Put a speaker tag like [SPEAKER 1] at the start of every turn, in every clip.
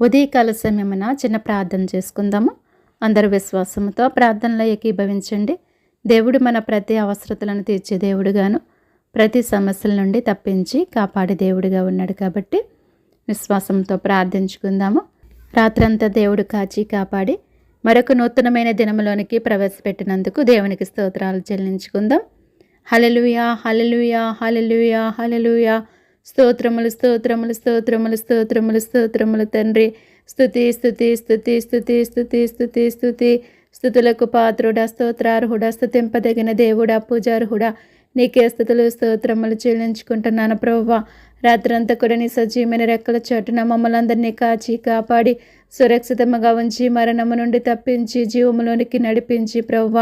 [SPEAKER 1] ఉదయకాల సమయమున చిన్న ప్రార్థన చేసుకుందాము. అందరు విశ్వాసంతో ప్రార్థనలో ఏకీభవించండి. దేవుడు మన ప్రతి అవసరతలను తీర్చే దేవుడుగాను ప్రతి సమస్యల నుండి తప్పించి కాపాడే దేవుడిగా ఉన్నాడు కాబట్టి విశ్వాసంతో ప్రార్థించుకుందాము. రాత్రంతా దేవుడు కాచి కాపాడి మరొక నూతనమైన దినములోనికి ప్రవేశపెట్టినందుకు దేవునికి స్తోత్రాలు చెల్లించుకుందాం. హలలుయా హలలుయా హలలుయా హలలుయా స్తోత్రములు స్తోత్రములు స్తోత్రములు స్తోత్రములు స్తోత్రములు తండ్రి. స్థుతి స్థుతి స్థుతి స్థుతి స్థుతి స్థుతి స్థుతి స్థుతులకు పాత్రుడా స్తోత్రార్హుడా స్థుతింపదగిన దేవుడా పూజార్హుడా. నీకే స్థుతులు స్తోత్రములు చెల్లించుకుంటున్నాను ప్రవ్వ రాత్రంతా కూడా నీ సజీవమైన రెక్కల చోటున మమ్మల్ని అందరినీ కాచి కాపాడి సురక్షితముగా ఉంచి మరణము నుండి తప్పించి జీవములోనికి నడిపించి ప్రవ్వ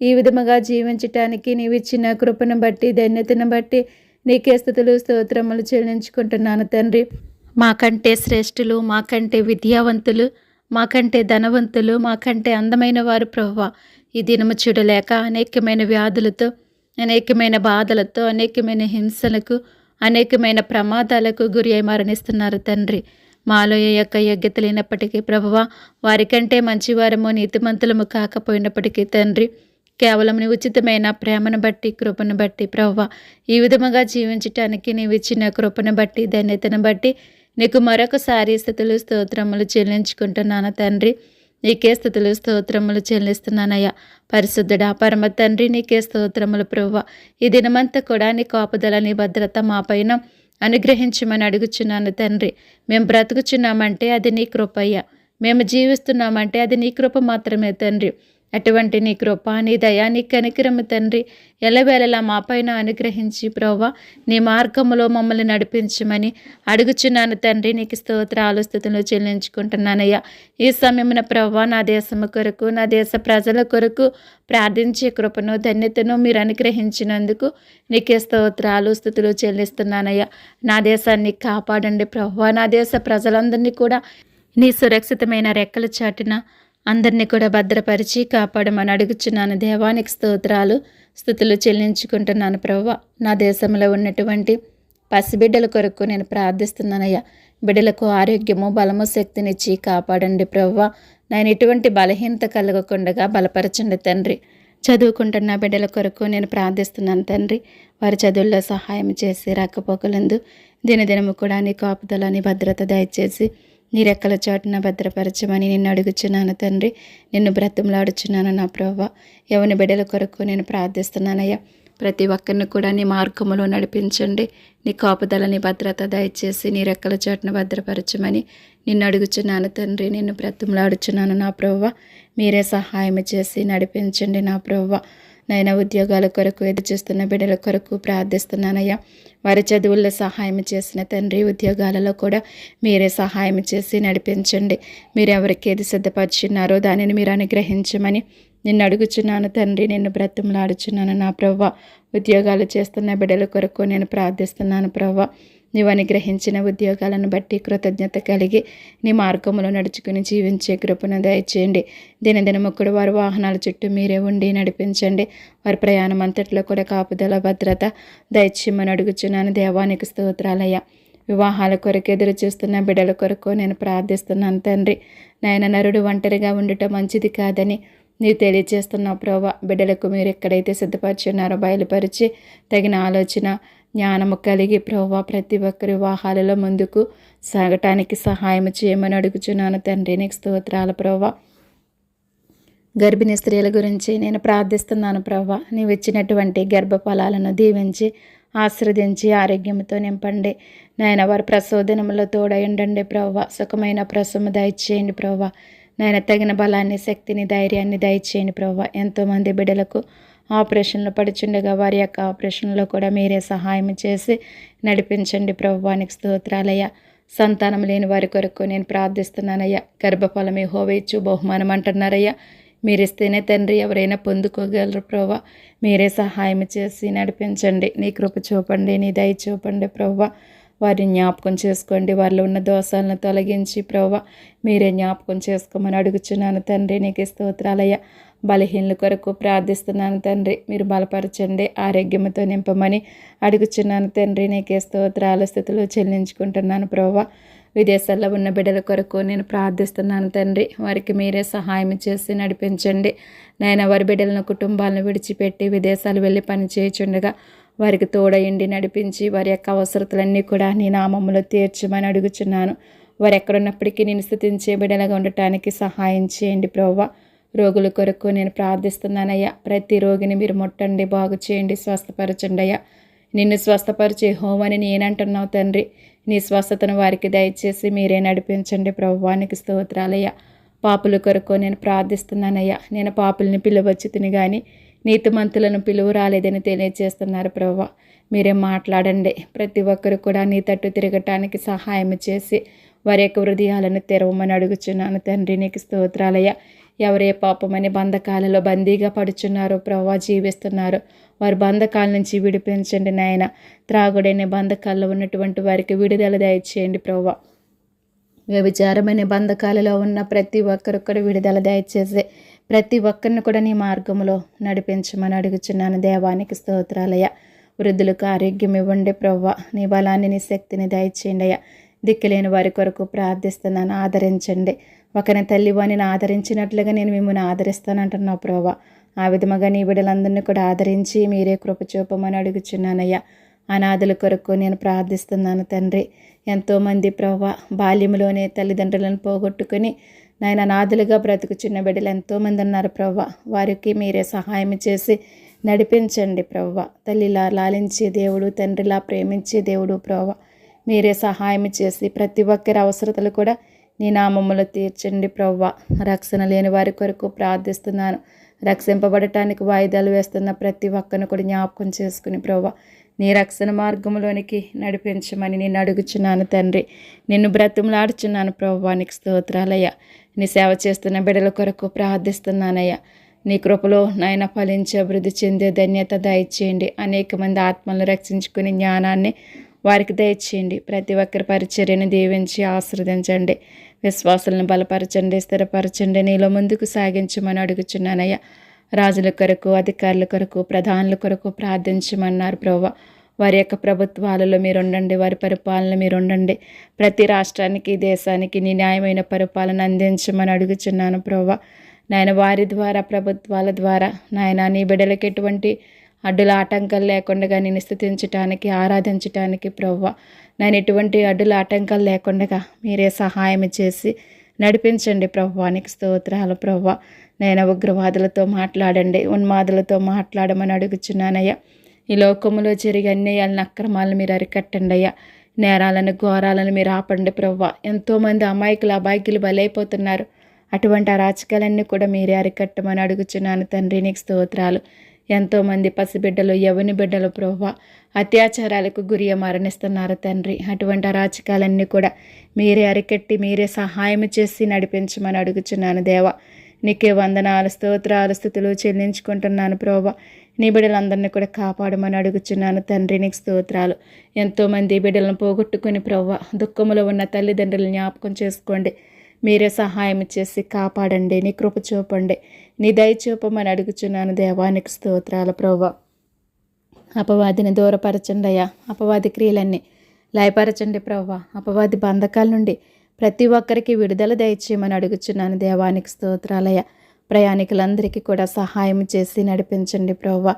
[SPEAKER 1] ఈ విధముగా జీవించటానికి నీవిచ్చిన కృపను బట్టి ధన్యతను బట్టి నీకే స్థుతులు స్తోత్రములు చెల్లించుకుంటున్నాను తండ్రి. మాకంటే శ్రేష్ఠులు మాకంటే విద్యావంతులు మాకంటే ధనవంతులు మాకంటే అందమైన వారు ప్రవ్వ ఈ దినము చూడలేక అనేకమైన వ్యాధులతో అనేకమైన బాధలతో అనేకమైన హింసలకు అనేకమైన ప్రమాదాలకు గురి అయి మరణిస్తున్నారు తండ్రి. మాలో యొక్క యోగ్యత లేనప్పటికీ ప్రభువ వారికంటే మంచివారము నీతిమంతులము కాకపోయినప్పటికీ తండ్రి కేవలం నీ ఉచితమైన ప్రేమను బట్టి కృపను బట్టి ప్రవ్వ. ఈ విధముగా జీవించటానికి నీవు ఇచ్చిన కృపను బట్టి ధన్యతను బట్టి నీకు మరొకసారి స్థితులు స్తోత్రములు చెల్లించుకుంటున్నాను తండ్రి. నీకే స్థుతులు స్తోత్రములు చెల్లిస్తున్నానయ్యా. పరిశుద్ధుడా పరమ తండ్రి నీకే స్తోత్రములు ప్రవ్వ. ఈ దినమంతా కూడా నీ కాపుదల నీ భద్రత మా పైన అనుగ్రహించమని అడుగుచున్నాను తండ్రి. మేము బ్రతుకుచున్నామంటే అది నీ కృపయ్య మేము జీవిస్తున్నామంటే అది నీ కృప మాత్రమే తండ్రి. అటువంటి నీ కృప నీ దయా నీ కనికరము తండ్రి ఎలవేళలా మాపైన అనుగ్రహించి ప్రవ్వా నీ మార్గములో మమ్మల్ని నడిపించమని అడుగుచున్నాను తండ్రి. నీకు స్తోత్రాలు స్థుతులు చెల్లించుకుంటున్నానయ్యా. ఈ సమయమున ప్రవ్వ నా దేశము కొరకు నా దేశ ప్రజల కొరకు ప్రార్థించే కృపను ధన్యతను మీరు అనుగ్రహించినందుకు నీకే స్తోత్రాలు స్థుతులు చెల్లిస్తున్నానయ్యా. నా దేశాన్ని కాపాడండి ప్రవ్వ. నా దేశ ప్రజలందరినీ కూడా నీ సురక్షితమైన రెక్కలు చాటిన అందరినీ కూడా భద్రపరిచి కాపాడమని అడుగుచున్నాను. దేవానికి స్తోత్రాలు స్థుతులు చెల్లించుకుంటున్నాను ప్రవ్వ. నా దేశంలో ఉన్నటువంటి పసిబిడ్డల కొరకు నేను ప్రార్థిస్తున్నానయ్యా. బిడ్డలకు ఆరోగ్యము బలము శక్తినిచ్చి కాపాడండి ప్రవ్వ. నేను ఎటువంటి బలహీనత కలగకుండా బలపరచండి తండ్రి. చదువుకుంటున్న బిడ్డల కొరకు నేను ప్రార్థిస్తున్నాను తండ్రి. వారి చదువుల్లో సహాయం చేసి రాకపోకలందు దినదినము కూడా నీ కాపుదల నీ భద్రత దయచేసి నీ రెక్కల చాటున భద్రపరచమని నిన్ను అడుగుచున్నాను తండ్రి. నిన్ను బ్రతంలాడుచున్నాను నా ప్రవ్వ. ఎవని బిడ్డల కొరకు నేను ప్రార్థిస్తున్నానయ్యా. ప్రతి ఒక్కరిని కూడా నీ మార్గములో నడిపించండి. నీ కాపుదలని భద్రత దయచేసి నీ రెక్కల చాటున భద్రపరచమని నిన్ను అడుగుచున్నాను తండ్రి. నిన్ను బ్రతంలాడుచున్నాను నా ప్రవ్వ. మీరే సహాయం చేసి నడిపించండి నా ప్రవ్వ. నైనా ఉద్యోగాల కొరకు ఎదురుచూస్తున్న బిడ్డల కొరకు ప్రార్థిస్తున్నానయ్యా. వారి చదువుల్లో సహాయం చేసిన తండ్రి ఉద్యోగాలలో కూడా మీరే సహాయం చేసి నడిపించండి. మీరు ఎవరికి ఏది సిద్ధపరిచున్నారో దానిని మీరు అనుగ్రహించమని నిన్ను అడుగుచున్నాను. తండ్రి నిన్ను బ్రతంలాడుచున్నాను నా ప్రవ్వ ఉద్యోగాలు చేస్తున్న బిడ్డల కొరకు నేను ప్రార్థిస్తున్నాను ప్రవ్వ. నీవు అనుగ్రహించిన ఉద్యోగాలను బట్టి కృతజ్ఞత కలిగి నీ మార్గంలో నడుచుకుని జీవించే కృపను దయచేయండి. దినదిన కూడా వారు వాహనాల చుట్టూ మీరే ఉండి నడిపించండి. వారి ప్రయాణం అంతట్లో కూడా కాపుదల భద్రత దయచేయమని అడుగుచున్నాను. దేవానికి స్తోత్రాలయ్యా. వివాహాల కొరకు ఎదురు చూస్తున్న బిడ్డల కొరకు నేను ప్రార్థిస్తున్నాను తండ్రి. నాయన నరుడు ఒంటరిగా ఉండటం మంచిది కాదని నీవు తెలియజేస్తున్నావు ప్రభా బిడ్డలకు మీరు ఎక్కడైతే సిద్ధపరిచున్నారో బయలుపరిచి తగిన ఆలోచన జ్ఞానము కలిగి ప్రభా ప్రతి ఒక్కరి వివాహాలలో ముందుకు సాగటానికి సహాయం చేయమని అడుగుచున్నాను తండ్రి. నీకు స్తోత్రాల ప్రభా గర్భిణీ స్త్రీల గురించి నేను ప్రార్థిస్తున్నాను ప్రభా నీవు ఇచ్చినటువంటి గర్భఫలాలను దీవించి ఆశ్రదించి ఆరోగ్యంతో నింపండి. నాయన వారి ప్రసోదనములో తోడై ఉండండి ప్రవ్వ. సుఖమైన ప్రసము దయచేయండి ప్రవ్వ. నాయన తగిన బలాన్ని శక్తిని ధైర్యాన్ని దయచేయండి ప్రవ్వ. ఎంతోమంది బిడ్డలకు ఆపరేషన్లో పడుచుండగా వారి యొక్క ఆపరేషన్లో కూడా మీరే సహాయం చేసి నడిపించండి ప్రభువానికి స్తోత్రాలయ్యా. సంతానం లేని వారి కొరకు నేను ప్రార్థిస్తున్నానయ్యా. గర్భఫలమే హోవేచ్చు బహుమానం అంటున్నారయ్యా. మీరిస్తేనే తండ్రి ఎవరైనా పొందుకోగలరు ప్రభా మీరే సహాయం చేసి నడిపించండి. నీ కృప చూపండి నీ దయ చూపండి ప్రభా వారిని జ్ఞాపకం చేసుకోండి. వారిలో ఉన్న దోషాలను తొలగించి ప్రభా మీరే జ్ఞాపకం చేసుకోమని అడుగుచున్నాను తండ్రి నీకు స్తోత్రాలయ్యా. బలహీనల కొరకు ప్రార్థిస్తున్నాను తండ్రి. మీరు బలపరచండి ఆరోగ్యంతో నింపమని అడుగుచున్నాను తండ్రి. నీకే స్తోత్రాల స్థితిలో చెల్లించుకుంటున్నాను ప్రభా విదేశాల్లో ఉన్న బిడ్డల కొరకు నేను ప్రార్థిస్తున్నాను తండ్రి. వారికి మీరే సహాయం చేసి నడిపించండి. నేను వారి బిడ్డలను కుటుంబాలను విడిచిపెట్టి విదేశాలు వెళ్ళి పని చేయుచుండగా వారికి తోడయండి నడిపించి వారి యొక్క అవసరతలన్నీ కూడా నీ నామములో తీర్చమని అడుగుచున్నాను. వారు ఎక్కడున్నప్పటికీ నేను స్థుతించే బిడ్డలుగా ఉండటానికి సహాయం చేయండి ప్రవ్వా. రోగుల కొరకు నేను ప్రార్థిస్తున్నానయ్యా. ప్రతి రోగిని మీరు ముట్టండి బాగు చేయండి స్వస్థపరచండి అయ్యా నిన్ను స్వస్థపరిచే హోమని నేనంటున్నావు తండ్రి. నీ స్వస్థతను వారికి దయచేసి మీరే నడిపించండి ప్రభువానికి స్తోత్రాలయ్యా. పాపుల కొరకు నేను ప్రార్థిస్తున్నానయ్యా. నేను పాపుల్ని పిలువచ్చు తిని కానీ నీతిమంతులను పిలువు రాలేదని తెలియజేస్తున్నారు ప్రభు మీరే మాట్లాడండి. ప్రతి ఒక్కరు కూడా నీ తట్టు తిరగటానికి సహాయం చేసి వారి యొక్క హృదయాలను తెరవమని అడుగుచున్నాను తండ్రి. నీకు స్తోత్రాలయ్యా. ఎవరే పాపమని బంధకాలలో బందీగా పడుచున్నారో ప్రవ్వా జీవిస్తున్నారు. వారి బంధకాల నుంచి విడిపించండి నాయన. త్రాగుడైన బంధకాల్లో ఉన్నటువంటి వారికి విడుదల దయచేయండి ప్రవ్వ. వ్యభిచారమైన బంధకాలలో ఉన్న ప్రతి ఒక్కరు కూడా విడుదల దయచేసి ప్రతి ఒక్కరిని కూడా నీ మార్గంలో నడిపించమని అడుగుచున్నాను దేవానికి స్తోత్రాలయ వృద్ధులకు ఆరోగ్యం ఇవ్వండి ప్రవ్వ. నీ బలాన్ని నీ శక్తిని దయచేయండి అయ్యా. దిక్కులేని వారి కొరకు ప్రార్థిస్తున్నాను. ఆదరించండి. ఒకరిని తల్లివాణిని ఆదరించినట్లుగా నేను మిమ్మల్ని ఆదరిస్తానంటున్నావు ప్రోవా ఆ విధముగా నీ బిడ్డలందరినీ కూడా ఆదరించి మీరే కృపచూపమని అడుగుచున్నానయ్యా. అనాథుల కొరకు నేను ప్రార్థిస్తున్నాను తండ్రి. ఎంతోమంది ప్రభా బాల్యంలోనే తల్లిదండ్రులను పోగొట్టుకుని నాయన అనాథులుగా బ్రతుకుచున్న బిడ్డలు ఎంతోమంది ఉన్నారు ప్రవ్వ వారికి మీరే సహాయం చేసి నడిపించండి ప్రవ్వ తల్లిలా లాలించే దేవుడు తండ్రిలా ప్రేమించే దేవుడు ప్రవ్వ మీరే సహాయం చేసి ప్రతి ఒక్కరి అవసరతలు కూడా నీ నామములు తీర్చండి ప్రవ్వ. రక్షణ లేని వారి కొరకు ప్రార్థిస్తున్నాను. రక్షింపబడటానికి వాయిదాలు వేస్తున్న ప్రతి ఒక్కరిని కూడా జ్ఞాపకం చేసుకుని ప్రవ్వ. నీ రక్షణ మార్గంలోనికి నడిపించమని నేను అడుగుచున్నాను తండ్రి. నిన్ను బ్రతుములాడుచున్నాను ప్రవ్వానికి స్తోత్రాలయ్యా. నీ సేవ చేస్తున్న బిడల కొరకు ప్రార్థిస్తున్నానయ్యా. నీ కృపలో నాయన ఫలించి అభివృద్ధి చెందే ధన్యత దయచేయండి. అనేక మంది ఆత్మలను రక్షించుకునే జ్ఞానాన్ని వారికి దయచేయండి. ప్రతి ఒక్కరి పరిచర్యను దీవించి ఆశ్రదించండి విశ్వాసాలను బలపరచండి స్థిరపరచండి నీలో ముందుకు సాగించమని అడుగుచున్నానయ్యా. రాజుల కొరకు అధికారుల కొరకు ప్రధానుల కొరకు ప్రార్థించమన్నారు ప్రభా వారి యొక్క ప్రభుత్వాలలో మీరు ఉండండి వారి పరిపాలన మీరు ఉండండి ప్రతి రాష్ట్రానికి దేశానికి నీ న్యాయమైన పరిపాలన అందించమని అడుగుచున్నాను ప్రభా నాయన వారి ద్వారా ప్రభుత్వాల ద్వారా నాయన నీ బిడ్డలకి ఎటువంటి అడ్డుల ఆటంకాలు లేకుండా నేను స్థుతించటానికి ఆరాధించటానికి ప్రవ్వ. నేను ఎటువంటి అడ్డుల ఆటంకాలు లేకుండా మీరే సహాయం చేసి నడిపించండి ప్రవ్వానికి స్తోత్రాలు ప్రవ్వ. నేను ఉగ్రవాదులతో మాట్లాడండి ఉన్మాదులతో మాట్లాడమని అడుగుచున్నానయ్యా. ఈ లోకములో జరిగే అన్యాయాలను అక్రమాలను మీరు అరికట్టండి అయ్యా. నేరాలను ఘోరాలను మీరు ఆపండి ప్రవ్వ. ఎంతోమంది అమాయకులు అబాయికులు బలైపోతున్నారు. అటువంటి అరాచకాలన్నీ కూడా మీరే అరికట్టమని అడుగుచున్నాను తండ్రి. నీకు స్తోత్రాలు. ఎంతోమంది పసిబిడ్డలు యవని బిడ్డలు ప్రభువ అత్యాచారాలకు గురి మరణిస్తున్నారు తండ్రి. అటువంటి అరాచకాలన్నీ కూడా మీరే అరికట్టి మీరే సహాయం చేసి నడిపించమని అడుగుచున్నాను దేవా. నీకే వందనాలు స్తోత్రాలు స్థుతులు చెల్లించుకుంటున్నాను ప్రోభ. నీ బిడ్డలందరినీ కూడా కాపాడమని అడుగుచున్నాను తండ్రి నీకు స్తోత్రాలు. ఎంతోమంది బిడ్డలను పోగొట్టుకుని ప్రవ్వ దుఃఖములో ఉన్న తల్లిదండ్రులు జ్ఞాపకం చేసుకోండి. మీరే సహాయం చేసి కాపాడండి నీ కృప చూపండి. నీ దయచూపమని అడుగుచున్నాను దేవానికి స్తోత్రాల ప్రభా అపవాదిని దూరపరచండి అయ్యా అపవాది క్రియలన్నీ లయపరచండి ప్రవ్వ. అపవాది బంధకాల నుండి ప్రతి ఒక్కరికి విడుదల దయచేయమని అడుగుచున్నాను దేవానికి స్తోత్రాలయ ప్రయాణికులందరికీ కూడా సహాయం చేసి నడిపించండి ప్రవ్వ.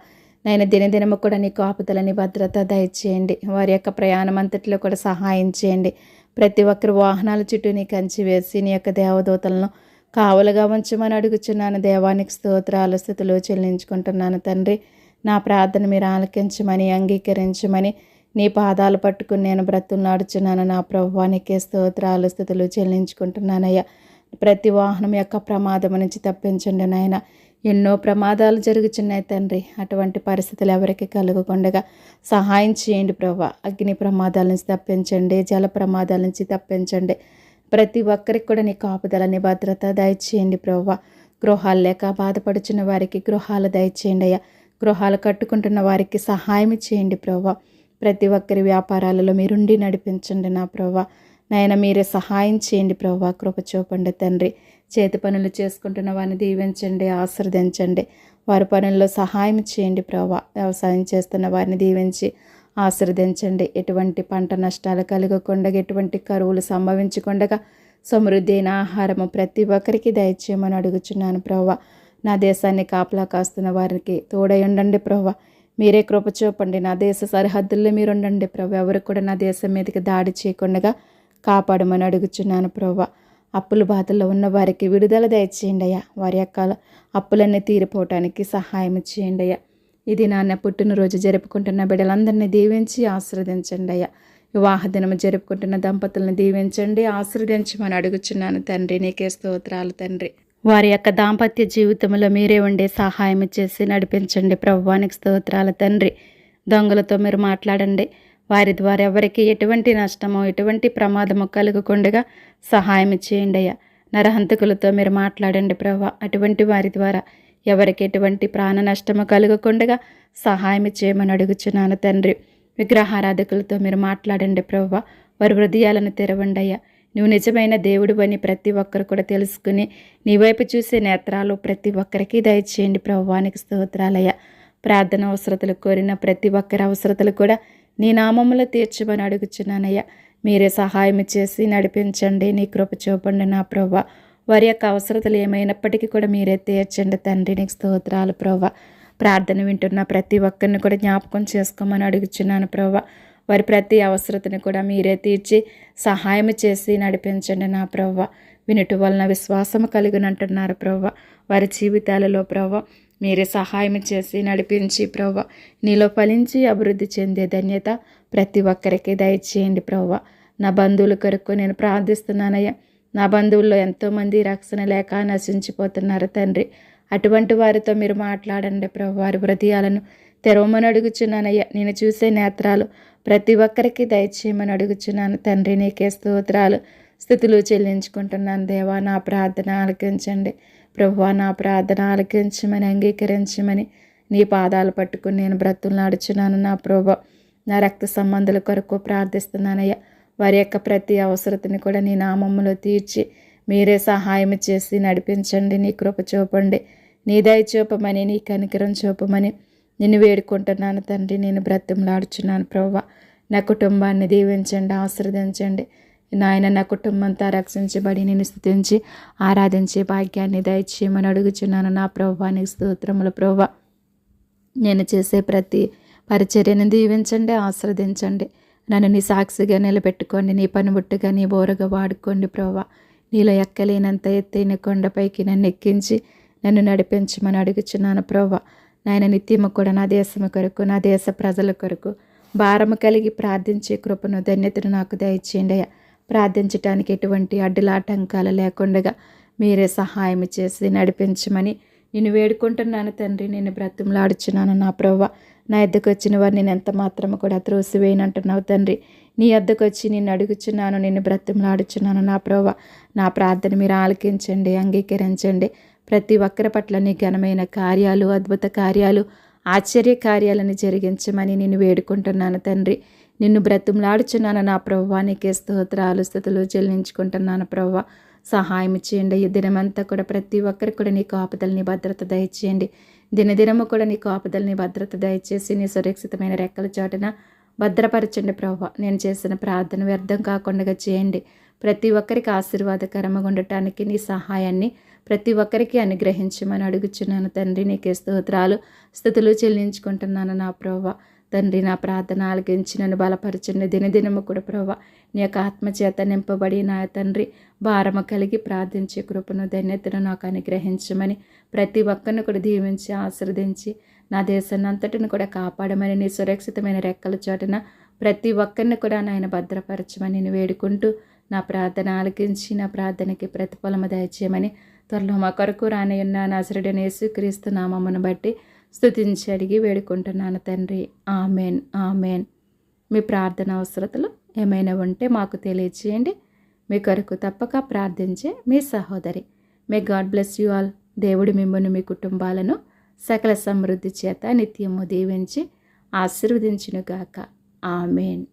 [SPEAKER 1] నేను దినదినము కూడా నీ కాపుదలని భద్రత దయచేయండి. వారి యొక్క ప్రయాణం అంతటిలో కూడా సహాయం చేయండి. ప్రతి ఒక్కరు వాహనాల చుట్టూ నీ కంచి వేసి నీ యొక్క దేవదూతలను కావలుగా ఉంచమని అడుగుచున్నాను. దేవానికి స్తోత్రాల స్థితిలో చెల్లించుకుంటున్నాను. తండ్రి నా ప్రార్థన మీరు ఆలకించమని అంగీకరించమని నీ పాదాలు పట్టుకుని నేను బ్రతున్నాడుచున్నాను నా ప్రభువానికే స్తోత్రాలు స్థితులు చెల్లించుకుంటున్నానయ్యా. ప్రతి వాహనం యొక్క ప్రమాదం నుంచి తప్పించండి నాయన. ఎన్నో ప్రమాదాలు జరుగుచున్నాయి తండ్రి. అటువంటి పరిస్థితులు ఎవరికి కలగకుండగా సహాయం చేయండి ప్రభా. అగ్ని ప్రమాదాల నుంచి తప్పించండి జల ప్రమాదాల నుంచి తప్పించండి. ప్రతి ఒక్కరికి కూడా నీ కాపుదలని భద్రత దయచేయండి ప్రవ్వ. గృహాలు లేక బాధపడుచున్న వారికి గృహాలు దయచేయండి అయ్యా. గృహాలు కట్టుకుంటున్న వారికి సహాయం చేయండి ప్రవ్వ. ప్రతి ఒక్కరి వ్యాపారాలలో మీరుండి నడిపించండి నా ప్రవ్వ. నాయన మీరే సహాయం చేయండి ప్రభా కృప చూపండి తండ్రి. చేతి పనులు చేసుకుంటున్న వారిని దీవించండి ఆశ్రదించండి వారి పనుల్లో సహాయం చేయండి ప్రవ్వ. వ్యవసాయం చేస్తున్న వారిని దీవించి ఆశీర్వదించండి. ఎటువంటి పంట నష్టాలు కలగకుండా ఎటువంటి కరువులు సంభవించకుండా సమృద్ధి అయిన ఆహారము ప్రతి ఒక్కరికి దయచేయమని అడుగుచున్నాను ప్రవ్వ. నా దేశాన్ని కాపలా కాస్తున్న వారికి తోడై ఉండండి ప్రవ్వ. మీరే కృప చూపండి. నా దేశ సరిహద్దుల్లో మీరు ఉండండి ప్రభు ఎవరు కూడా నా దేశం మీదకి దాడి చేయకుండా కాపాడమని అడుగుచున్నాను ప్రభు అప్పుల బాధల్లో ఉన్న వారికి విడుదల దయచేయండి అయ్యా. వారి యొక్క అప్పులన్నీ తీరిపోవటానికి సహాయం చేయండి అయ్యా. ఇది నాన్న పుట్టినరోజు జరుపుకుంటున్న బిడ్డలందరినీ దీవించి ఆశీర్వదించండి అయ్యా. వివాహ దినము జరుపుకుంటున్న దంపతులను దీవించండి ఆశీర్వదించమని అడుగుచున్నాను తండ్రి నీకే స్తోత్రాలు తండ్రి. వారి యొక్క దాంపత్య జీవితంలో మీరే ఉండే సహాయం చేసి నడిపించండి ప్రభువానికి స్తోత్రాల తండ్రి. దొంగలతో మీరు మాట్లాడండి. వారి ద్వారా ఎవరికి ఎటువంటి నష్టమో ఎటువంటి ప్రమాదమో కలుగకుండా సహాయం చేయండి అయ్యా. నరహంతకులతో మీరు మాట్లాడండి ప్రభా. అటువంటి వారి ద్వారా ఎవరికి ఎటువంటి ప్రాణ నష్టము కలుగకుండా సహాయం చేయమని అడుగుచున్నాను తండ్రి. విగ్రహారాధకులతో మీరు మాట్లాడండి ప్రభా వారి హృదయాలను తెరవండి అయ్యా. నువ్వు నిజమైన దేవుడు అని ప్రతి ఒక్కరు కూడా తెలుసుకుని నీ వైపు చూసే నేత్రాలు ప్రతి ఒక్కరికి దయచేయండి ప్రభువానికి స్తోత్రాలయ్య. ప్రార్థన అవసరతలు కోరిన ప్రతి ఒక్కరి అవసరతలు కూడా నీ నామములో తీర్చమని అడుగుచున్నానయ్యా. మీరే సహాయం చేసి నడిపించండి. నీ కృప చూపండి నా ప్రభా వారి యొక్క అవసరతలు ఏమైనప్పటికీ కూడా మీరే తీర్చండి తండ్రి నీకు స్తోత్రాలు ప్రభా ప్రార్థన వింటున్న ప్రతి ఒక్కరిని కూడా జ్ఞాపకం చేసుకోమని అడుగుచున్నాను ప్రభా వారి ప్రతి అవసరతను కూడా మీరే తీర్చి సహాయం చేసి నడిపించండి నా ప్రవ్వ. వినుట వలన విశ్వాసం కలిగినంటున్నారు ప్రవ్వ. వారి జీవితాలలో ప్రవ్వ మీరే సహాయం చేసి నడిపించి ప్రవ్వ. నీలో ఫలించి అభివృద్ధి చెందే ధన్యత ప్రతి ఒక్కరికి దయచేయండి ప్రవ్వ. నా బంధువుల కొరకు నేను ప్రార్థిస్తున్నానయ్యా. నా బంధువుల్లో ఎంతోమంది రక్షణ లేక నశించిపోతున్నారు తండ్రి. అటువంటి వారితో మీరు మాట్లాడండి ప్రభు. వారి హృదయాలను తెరవమని అడుగుచున్నానయ్యా. నేను చూసే నేత్రాలు ప్రతి ఒక్కరికి దయచేయమని అడుగుచున్నాను తండ్రి. నీకే స్తోత్రాలు స్థితులు చెల్లించుకుంటున్నాను దేవా. నా ప్రార్థన ఆలకించండి ప్రభువా నా ప్రార్థన ఆలకించమని అంగీకరించమని నీ పాదాలు పట్టుకుని నేను బ్రతులు నడుచున్నాను నా ప్రభు. నా రక్త సంబంధుల కొరకు ప్రార్థిస్తున్నానయ్యా. వారి యొక్క ప్రతి అవసరతని కూడా నీ నామమ్మలో తీర్చి మీరే సహాయం చేసి నడిపించండి. నీ కృప చూపండి. నీ దయ చూపమని నీ కనికరం చూపమని నిన్ను వేడుకుంటున్నాను తండ్రి. నేను బ్రతిమలాడుచున్నాను ప్రభా నా కుటుంబాన్ని దీవించండి ఆశ్రదించండి నాయన నా కుటుంబంతో రక్షించబడి నేను స్థుతించి ఆరాధించే భాగ్యాన్ని దయచేయమని అడుగుచున్నాను. నా ప్రభానికి స్తోత్రముల ప్రభా నేను చేసే ప్రతి పరిచర్యను దీవించండి ఆశ్రదించండి నన్ను నీ సాక్షిగా నిలబెట్టుకోండి నీ పనిముట్టుగా నీ బోరగా వాడుకోండి ప్రభా నీలో ఎక్కలేనంత ఎత్తైన కొండపైకి నన్ను ఎక్కించి నన్ను నడిపించమని అడుగుచున్నాను ప్రభా నాయన నిత్యము కూడా నా దేశము కొరకు నా దేశ ప్రజల కొరకు భారము కలిగి ప్రార్థించే కృపను ధన్యతను నాకు దయచేయండి ప్రార్థించటానికి ఎటువంటి అడ్డులాటంకాలు లేకుండా మీరే సహాయం చేసి నడిపించమని నేను వేడుకుంటున్నాను తండ్రి. నేను బ్రతిమలాడుచున్నాను నా ప్రవ్వ. నా ఎద్దకు వచ్చిన వారు నేను ఎంత మాత్రము కూడా త్రోసివేయనంటున్నావు తండ్రి. నీ వద్దకు వచ్చి నేను అడుగుచున్నాను నేను బ్రతిమలాడుచున్నాను. నా ప్రవ్వ నా ప్రార్థన మీరు ఆలకించండి అంగీకరించండి. ప్రతి ఒక్కరి పట్ల నీ ఘనమైన కార్యాలు అద్భుత కార్యాలు ఆశ్చర్య కార్యాలను జరిగించమని నేను వేడుకుంటున్నాను తండ్రి. నిన్ను బ్రతిమలాడుచున్నాను నా ప్రవ్వానికే స్తోత్రాలు స్థుతులు చెల్లించుకుంటున్నాను ప్రభావ సహాయం చేయండి. ఈ దినమంతా కూడా ప్రతి ఒక్కరికి కూడా నీ కాపుదలని భద్రత దయచేయండి. దినదినము కూడా నీ కాపుదలని భద్రత దయచేసి నీ సురక్షితమైన రెక్కల చాటున భద్రపరచండి ప్రభు. నేను చేసిన ప్రార్థన వ్యర్థం కాకుండా చేయండి. ప్రతి ఒక్కరికి ఆశీర్వాదకరంగా ఉండటానికి నీ సహాయాన్ని ప్రతి ఒక్కరికి అనుగ్రహించమని అడుగుచున్నాను తండ్రి. నీకే స్తోత్రాలు స్థుతులు చెల్లించుకుంటున్నాను నా ప్రభా. తండ్రి నా ప్రార్థన ఆలకించి నన్ను బలపరచండి. దినదినము కూడా ప్రభా నీ యొక్క ఆత్మచేత నింపబడి నా తండ్రి భారము కలిగి ప్రార్థించే కృపను ధన్యతను నాకు అనుగ్రహించమని ప్రతి ఒక్కరిని కూడా దీవించి ఆశ్రదించి నా దేశాన్ని అంతటిని కూడా కాపాడమని నీ సురక్షితమైన రెక్కల చోటున ప్రతి ఒక్కరిని కూడా నాయన భద్రపరచమని నేను వేడుకుంటూ నా ప్రార్థన ఆలకించి నా ప్రార్థనకి ప్రతిఫలము దయచేయమని త్వరలో మా కొరకు రానయ్యున్న నజరుడని యేసుక్రీస్తు నామమును బట్టి స్థుతించి అడిగి వేడుకుంటున్నాను తండ్రి. Amen amen. మీ ప్రార్థన అవసరతలు ఏమైనా ఉంటే మాకు తెలియచేయండి. మీ కొరకు తప్పక ప్రార్థించే మీ సహోదరి. May God bless you all దేవుడు మిమ్మల్ని మీ కుటుంబాలను సకల సమృద్ధి చేత నిత్యము దీవించి ఆశీర్వదించునుగాక. ఆమెన్.